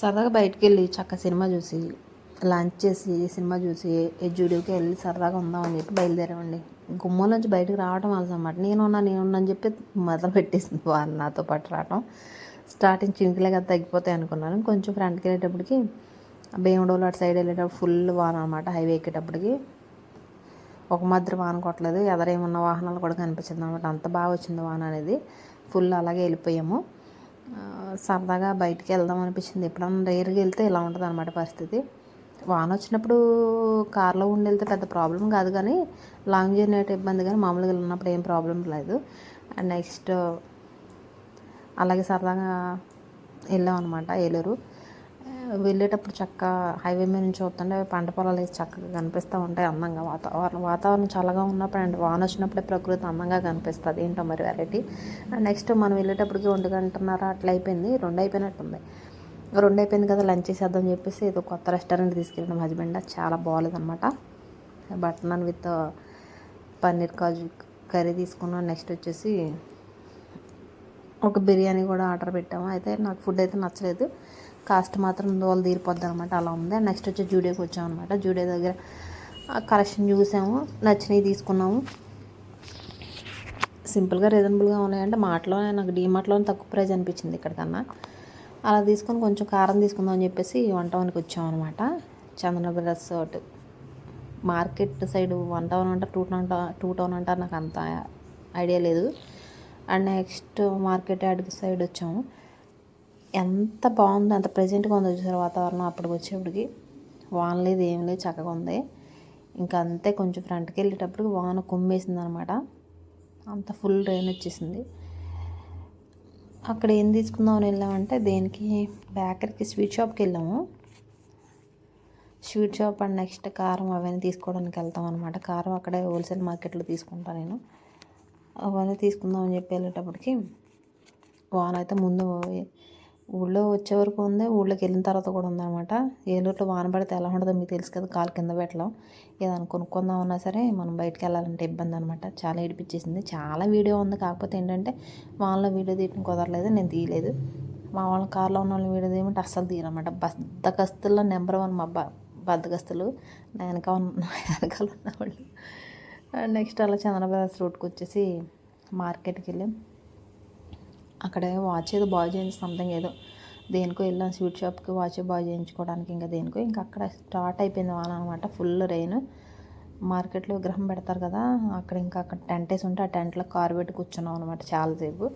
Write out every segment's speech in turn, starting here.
సరదాగా బయటకు వెళ్ళి చక్క సినిమా చూసి లంచ్ చేసి సినిమా చూసి జూడియోకి వెళ్ళి సరదాగా ఉందామని చెప్పి బయలుదేరామండి. గుమ్మం నుంచి బయటకు రావడం వాళ్ళ అన్నమాట. నేనున్నా నేనున్నా అని చెప్పి మొదలు పెట్టేసింది వాళ్ళు నాతో పాటు రావడం స్టార్టింగ్ చినుకులే కదా తగ్గిపోతాయి అనుకున్నాను. కొంచెం ఫ్రంట్కి వెళ్ళేటప్పటికి భీమడోలు అటు సైడ్ వెళ్ళేటప్పుడు ఫుల్ వాన అనమాట హైవే ఎక్కేటప్పటికి ఒక మధ్య వాన కొట్టలేదు. ఎదరేమున్న వాహనాలు కూడా కనిపించింది అనమాట అంత బాగా వచ్చింది వాన అనేది. ఫుల్ అలాగే వెళ్ళిపోయాము. సరదాగా బయటికి వెళ్దాం అనిపించింది. ఎప్పుడన్నా రేరుగా వెళ్తే ఇలా ఉంటుంది అనమాట పరిస్థితి. వాన వచ్చినప్పుడు కార్లో ఉండి వెళ్తే పెద్ద ప్రాబ్లం కాదు కానీ లాంగ్ జర్నీ అయితే ఇబ్బంది కానీ మామూలుగా ఉన్నప్పుడు ఏం ప్రాబ్లం లేదు. అండ్ నెక్స్ట్ అలాగే సరదాగా వెళ్ళాం అనమాట ఏలూరు. వెళ్ళేటప్పుడు చక్క హైవే మీద నుంచి చూస్తుంటే పంట పొలాలు వేసి చక్కగా కనిపిస్తూ ఉంటాయి అందంగా. వాతావరణం వాతావరణం చల్లగా ఉన్నప్పుడు అండ్ వాన వచ్చినప్పుడే ప్రకృతి అందంగా కనిపిస్తుంది. ఏంటో మరి వెరైటీ అండ్ నెక్స్ట్ మనం వెళ్ళేటప్పటికి ఒంటి గంటన్నర అట్లా అయిపోయింది. రెండు అయిపోయినట్టుంది. రెండు అయిపోయింది కదా లంచ్ చేసేద్దాం చెప్పేసి ఏదో కొత్త రెస్టారెంట్ తీసుకెళ్ళడం హస్బెండ్ చాలా బాగాలేదనమాట but naan with paneer kaju curry తీసుకున్నాను నెక్స్ట్ వచ్చేసి ఒక బిర్యానీ కూడా ఆర్డర్ పెట్టాము. అయితే నాకు ఫుడ్ అయితే నచ్చలేదు. కాస్ట్ మాత్రం దోలు తీరిపోద్ది అనమాట అలా ఉంది. నెక్స్ట్ వచ్చి జూడియోకి వచ్చాము అనమాట జూడియో దగ్గర కలెక్షన్ చూసాము నచ్చినవి తీసుకున్నాము. సింపుల్గా రీజనబుల్గా ఉన్నాయంటే మాటలో నాకు డీమార్ట్లోనే తక్కువ ప్రైజ్ అనిపించింది ఇక్కడికన్నా. అలా తీసుకొని కొంచెం కారం తీసుకుందాం అని చెప్పేసి వన్ టౌన్కి వచ్చామన్నమాట Chandana brothers market side one town అంటారు టూ టౌన్ టూ టౌన్ అంటారు నాకు అంత ఐడియా లేదు. అండ్ నెక్స్ట్ మార్కెట్ యాడ్ సైడ్ వచ్చాము. ఎంత బాగుందో అంత ప్రజెంట్గా ఉందో చూసారు వాతావరణం అప్పటికి వచ్చేప్పటికి. వాన లేదు ఏం లేదు చక్కగా ఉంది. ఇంకా అంతే కొంచెం ఫ్రంట్కి వెళ్ళేటప్పుడు వాన కుమ్మేసింది అనమాట అంత ఫుల్ రెయిన్ వచ్చేసింది. అక్కడ ఏం తీసుకుందామని వెళ్ళామంటే దేనికి? బేకరీకి స్వీట్ షాప్కి వెళ్ళాము. స్వీట్ షాప్ అండ్ నెక్స్ట్ కారం అవన్నీ తీసుకోవడానికి వెళ్తాం అనమాట. కారం అక్కడే హోల్సేల్ మార్కెట్లో తీసుకుంటాను నేను. అవన్నీ తీసుకుందామని చెప్పి వెళ్ళేటప్పటికి వాన అయితే ముందు ఊళ్ళో వచ్చే వరకు ఉంది. ఊళ్ళోకి వెళ్ళిన తర్వాత కూడా ఉందన్నమాట. ఏలూరులో వాన పడితే ఎలా ఉంటుందో మీకు తెలుసు కదా కాలు కింద పెట్టలేం ఏదైనా కొనుక్కుందాం అన్నా సరే మనం బయటకు వెళ్ళాలంటే ఇబ్బంది అనమాట చాలా ఏడిపించేసింది. చాలా వీడియో ఉంది. కాకపోతే ఏంటంటే వాళ్ళ వీడియో తీయడం కుదరలేదు నేను తీయలేదు. మా వాళ్ళ కార్లో ఉన్న వాళ్ళ వీడియో తీయమంటే అస్సలు తీయనమాట బద్దకస్తుల్లో నెంబర్ వన్ మా బ బద్దకస్తులు. నా వెనక ఉన్న వెనకాల ఉన్న వాళ్ళు నెక్స్ట్ అలా చంద్రబాబు రూట్కి వచ్చేసి మార్కెట్కి వెళ్ళాం. అక్కడ వాచ్ ఏదో బాగు చేయించి సంథింగ్ ఏదో దేనికో వెళ్ళాం స్వీట్ షాప్కి వాచ్ బాగు చేయించుకోవడానికి ఇంకా దేనికో ఇంకా అక్కడ స్టార్ట్ అయిపోయింది వాన అనమాట ఫుల్ రెయిన్ మార్కెట్లో విగ్రహం పెడతారు కదా అక్కడ ఇంకా అక్కడ టెంట్ వేసి ఉంటే ఆ టెంట్లో కారు పెట్టి కూర్చున్నాం అనమాట చాలాసేపు.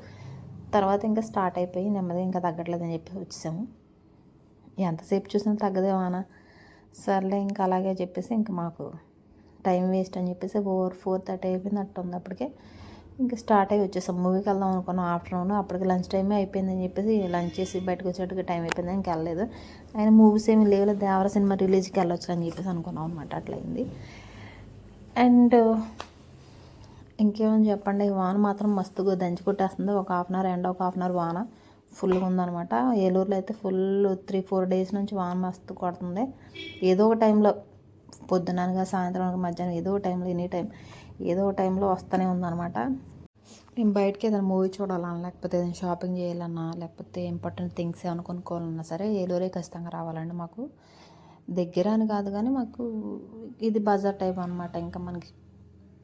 తర్వాత ఇంకా స్టార్ట్ అయిపోయి నెమ్మదిగా ఇంకా తగ్గట్లేదని చెప్పి వచ్చేసాము. ఎంతసేపు చూసినా తగ్గదే వాన. సర్లే ఇంకా అలాగే చెప్పేసి ఇంకా మాకు టైం వేస్ట్ అని చెప్పేసి ఫోర్ ఫోర్ థర్టీ అయిపోయింది అట్టు ఉంది అప్పటికే. ఇంకా స్టార్ట్ అయ్యి వచ్చేసాం. మూవీకి వెళ్దాం అనుకున్నాం. ఆఫ్టర్నూన్ అప్పటికి లంచ్ టైమే అయిపోయిందని చెప్పేసి లంచ్ చేసి బయటకు వచ్చేటికి టైం అయిపోయింది ఇంకా వెళ్ళలేదు. ఆయన మూవీస్ ఏమి లేవు. దేవర సినిమా రిలీజ్కి వెళ్ళొచ్చు అని చెప్పేసి అనుకున్నాం అనమాట అట్లయింది. అండ్ ఇంకేమని చెప్పండి? వాన మాత్రం మస్తుగా దంచి కొట్టేస్తుంది. ఒక హాఫ్ అన్ అవర్ ఎండ ఒక హాఫ్ అన్ అవర్ వాన ఫుల్గా ఉందనమాట ఏలూరులో అయితే ఫుల్ త్రీ ఫోర్ డేస్ నుంచి వాన మస్తు కొడుతుంది. ఏదో ఒక టైంలో పొద్దుననగా సాయంత్రం మధ్యాహ్నం ఏదో ఒక టైంలో ఎనీ టైం ఏదో టైంలో వస్తూనే ఉందన్నమాట. నేను బయటకి ఏదైనా మూవీ చూడాలన్నా లేకపోతే ఏదైనా షాపింగ్ చేయాలన్నా లేకపోతే ఇంపార్టెంట్ థింగ్స్ ఏమైనా కొనుక్కోవాలన్నా సరే ఏలూరే ఖచ్చితంగా రావాలండి మాకు. దగ్గర అని కాదు కానీ మాకు ఇది బజార్ టైప్ అనమాట ఇంకా మనకి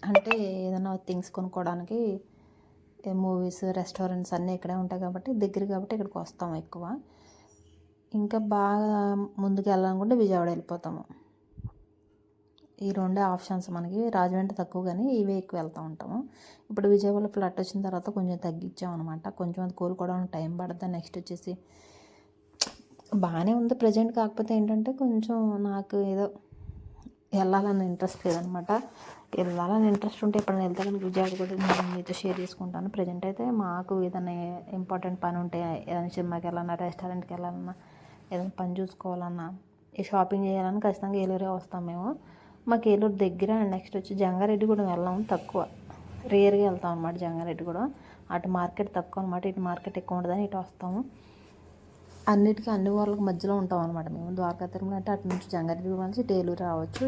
అంటే ఏదైనా థింగ్స్ కొనుక్కోవడానికి మూవీస్ రెస్టారెంట్స్ అన్నీ ఇక్కడే ఉంటాయి కాబట్టి దగ్గర కాబట్టి ఇక్కడికి వస్తాం ఎక్కువ. ఇంకా బాగా ముందుకు వెళ్ళాలనుకుంటే విజయవాడ వెళ్ళిపోతాము. ఈ రెండే ఆప్షన్స్ మనకి రాజమండ్రి తక్కువ కానీ ఇవే ఎక్కువ వెళ్తూ ఉంటాము. ఇప్పుడు విజయవాడలో ఫ్లట్ వచ్చిన తర్వాత కొంచెం తగ్గించాం అనమాట కొంచెం అది కోలుకోవడానికి టైం పడుతుంది నెక్స్ట్ వచ్చేసి బాగానే ఉంది ప్రజెంట్. కాకపోతే ఏంటంటే కొంచెం నాకు ఏదో వెళ్ళాలని ఇంట్రెస్ట్ లేదనమాట వెళ్ళాలని ఇంట్రెస్ట్ ఉంటే ఎప్పుడైనా వెళ్తే కనుక విజయవాడ కూడా నేను మీతో షేర్ చేసుకుంటాను. ప్రజెంట్ అయితే మాకు ఏదైనా ఇంపార్టెంట్ పని ఉంటే ఏదైనా సినిమాకి వెళ్ళాలన్నా రెస్టారెంట్కి వెళ్ళాలన్నా ఏదైనా పని చూసుకోవాలన్నా ఈ షాపింగ్ చేయాలని ఖచ్చితంగా ఏలూరే వస్తాం మేము. మాకు ఏలూరు దగ్గర నెక్స్ట్ వచ్చి జంగారెడ్డి కూడా వెళ్ళాం తక్కువ. రేర్గా వెళ్తాం అనమాట జంగారెడ్డి కూడా. అటు మార్కెట్ తక్కువ అనమాట ఇటు మార్కెట్ ఎక్కువ ఉండదని ఇటు వస్తాము. అన్నిటికీ అన్ని ఊర్లకు మధ్యలో ఉంటాం అనమాట మేము. ద్వారకా తిరుమల అంటే అటు నుంచి జంగారెడ్డి నుంచి ఇటు ఏలూరు రావచ్చు.